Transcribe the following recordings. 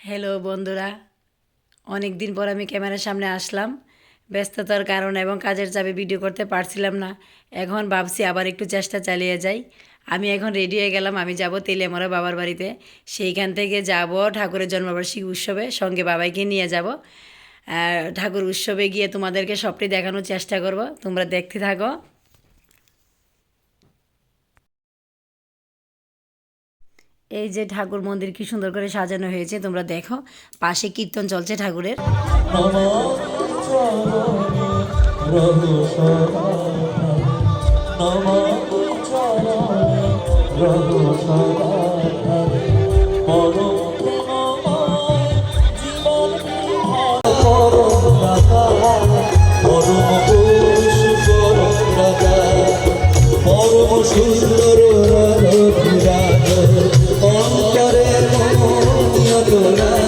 Hello বন্ধুরা। অনেক দিন পর আমি ক্যামেরার সামনে আসলাম। ব্যস্ততার কারণ এবং কাজের চাপে ভিডিও করতে পারছিলাম না। এখন ভাবছি আবার একটু চেষ্টা চালিয়ে যাই। আমি এখন রেডি হয়ে গেলাম, আমি যাব তেলিয়ামরা বাবার বাড়িতে। সেইখান থেকে যাব ঠাকুরের জন্মবার্ষিকী উৎসবে, সঙ্গে বাবাইকে নিয়ে যাব। ঠাকুর উৎসবে গিয়ে তোমাদেরকে সবটি দেখানোর চেষ্টা করব। তোমরা দেখতে থাকো। এই যে ঠাকুর মন্দির কি সুন্দর করে সাজানো হয়েছে তোমরা দেখো পাশে কীর্তন চলছে ঠাকুরের সুন্দর অন্তরে মনিয়ত রাজ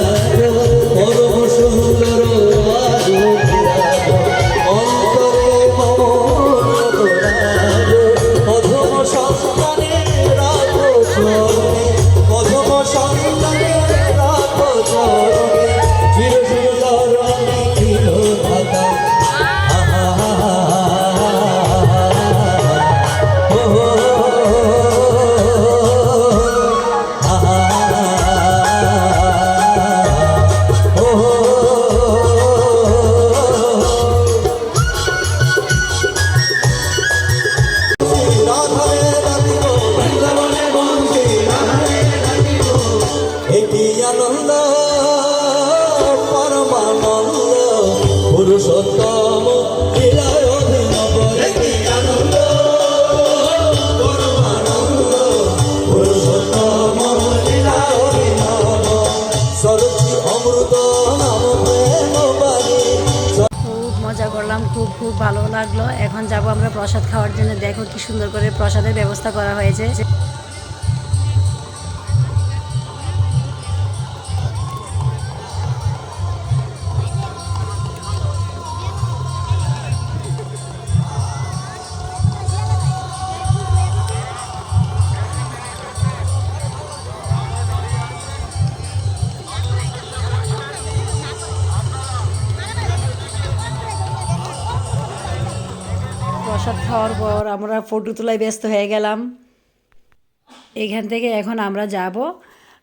খুব মজা করলাম, খুব খুব ভালো লাগল। এখন যাব আমরা প্রসাদ খাওয়ার জন্য। দেখো কি সুন্দর করে প্রসাদের ব্যবস্থা করা হয়েছে। প্রসাদ খাওয়ার পর আমরা ফটো তোলায় ব্যস্ত হয়ে গেলাম। এখান থেকে এখন আমরা যাব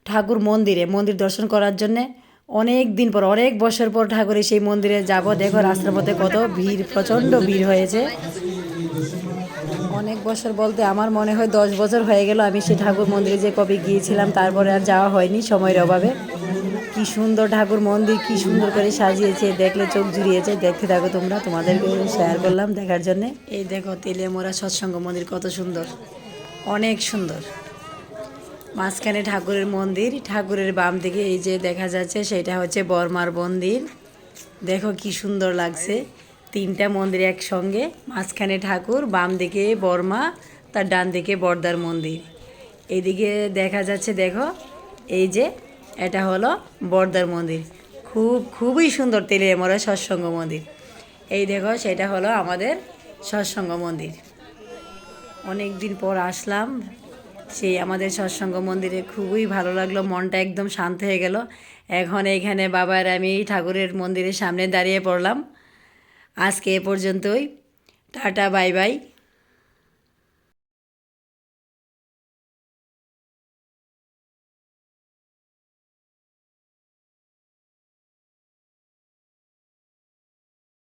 ঠাকুর মন্দিরে, মন্দির দর্শন করার জন্যে। অনেক দিন পর, অনেক বছর পর ঠাকুরের সেই মন্দিরে যাব। দেখো রাস্তার মধ্যে কত ভিড়, প্রচণ্ড ভিড় হয়েছে। অনেক বছর বলতে আমার মনে হয় দশ বছর হয়ে গেল আমি সেই ঠাকুর মন্দিরে যে কবে গিয়েছিলাম, তারপরে আর যাওয়া হয়নি সময়ের অভাবে। কি সুন্দর ঠাকুর মন্দির, কি সুন্দর করে সাজিয়েছে, দেখলে চোখ জুড়িয়েছে, দেখতে থাকো তোমরা তোমাদেরকে শেয়ার করলাম দেখার জন্য। এই দেখো তেলিয়ামোড়া সৎসঙ্গ মন্দির কত সুন্দর, অনেক সুন্দর। মাঝখানে ঠাকুরের মন্দির, ঠাকুরের বাম দিকে এই যে দেখা যাচ্ছে, সেটা হচ্ছে বর্মার মন্দির। দেখো কি সুন্দর লাগছে, তিনটা মন্দির একসঙ্গে, মাঝখানে ঠাকুর, বাম দিকে বর্মা, তার ডান দিকে বর্দার মন্দির। এইদিকে দেখা যাচ্ছে, দেখো, এই যে এটা হলো বর্দার মন্দির। খুব, খুবই সুন্দর তেলিয়ামরা সৎসঙ্গ মন্দির। এই দেখো, সেটা হলো আমাদের সৎসঙ্গ মন্দির। অনেক দিন পর আসলাম, সেই আমাদের সৎসঙ্গ মন্দিরে খুবই ভালো লাগল, মনটা একদম শান্ত হয়ে গেল। এখন এখানে বাবার আমি ঠাকুরের মন্দিরের সামনে দাঁড়িয়ে পড়লাম। আজকে এ পর্যন্তই। Tata, bye bye.